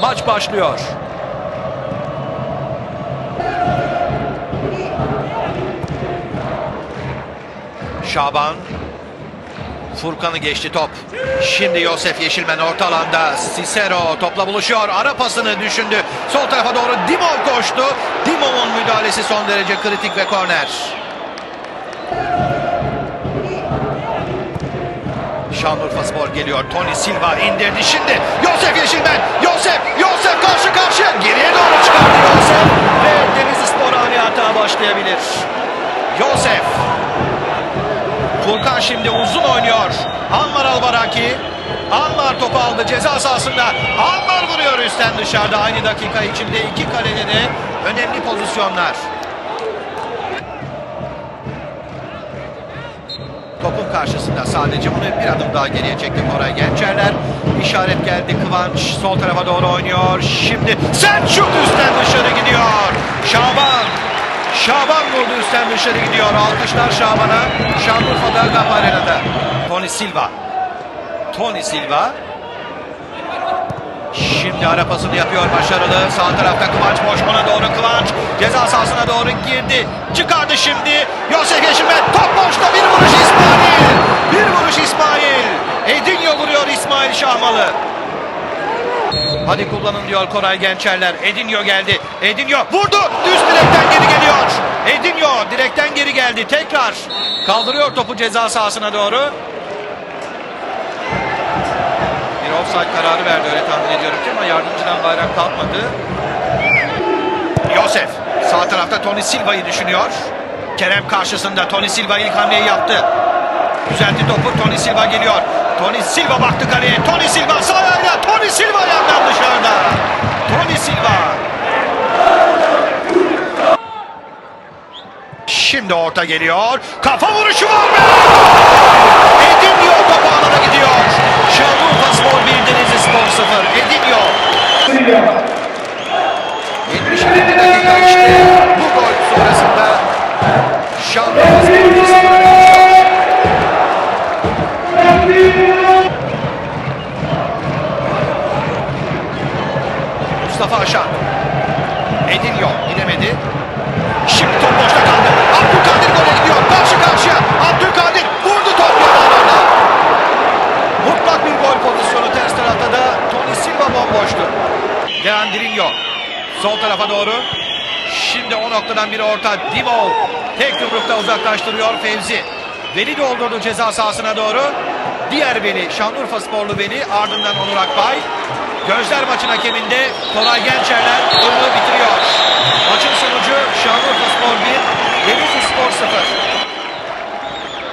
maç başlıyor. Şaban Furkan'ı geçti top. Şimdi Yosef Yeşilmen orta alanda. Cicero topla buluşuyor. Ara pasını düşündü. Sol tarafa doğru Dimov koştu. Dimov'un müdahalesi son derece kritik ve korner. Şanlıurfa Spor geliyor. Tony Silva indirdi şimdi. Yosef Yeşilmen. Yosef. Yosef karşı karşıya. Geriye doğru çıkardı Yosef. Ve Denizli Spor ani hata başlayabilir. Yosef. Furkan şimdi uzun oynuyor. Anwar Albaraki. Anwar topu aldı ceza sahasında. Anwar vuruyor üstten dışarıda. Aynı dakika içinde iki kalede de önemli pozisyonlar. Karşısında sadece bunu bir adım daha geriye çekti Koray Gençerler. İşaret geldi Kıvanç sol tarafa doğru oynuyor. Şimdi sen şut üstten dışarı gidiyor. Şaban. Şaban vurdu üstten dışarı gidiyor. Alkışlar Şaban'a. Şanlıurfa'da Gap Arena'da. Tony Silva. Tony Silva. Şimdi ara pasını yapıyor başarılı. Sağ tarafta Kıvanç Boşman'a doğru Kıvanç. Ceza sahasına doğru girdi. Çıkardı şimdi. Yosef Yeşilmen top boşta bir vuruş İsmail. Bir vuruş İsmail. Edinho vuruyor İsmail Şahmalı. Hadi kullanın diyor Koray Gençerler. Edinho geldi. Edinho vurdu. Düz direkten geri geliyor. Edinho direkten geri geldi. Tekrar kaldırıyor topu ceza sahasına doğru. Bir offside kararı verdi öyle tahmin ediyorum ki ama yardımcıdan bayrak kalkmadı. Yosef sağ tarafta Tony Silva'yı düşünüyor. Kerem karşısında Tony Silva ilk hamleyi yaptı. Düzeltti topu Tony Silva geliyor. Tony Silva baktı kaleye. Tony Silva sağ ayağıyla Tony Silva yandan dışarıda. Tony Silva. Şimdi orta geliyor. Kafa vuruşu var mı? 77 dakika işte bu gol sonrasında Şanlıurfa Spor 1 0 öne geçiyor. Mustafa Aşan. Edinho gidemedi. Leandrinho sol tarafa doğru. Şimdi o noktadan bir orta. Dimov tek yumrukta uzaklaştırıyor Fevzi. Veli doldurdu ceza sahasına doğru. Diğer Veli, Şanlıurfa sporlu Veli ardından Onur Akbay. Gözler maçın hakeminde Koray Gençerler önüne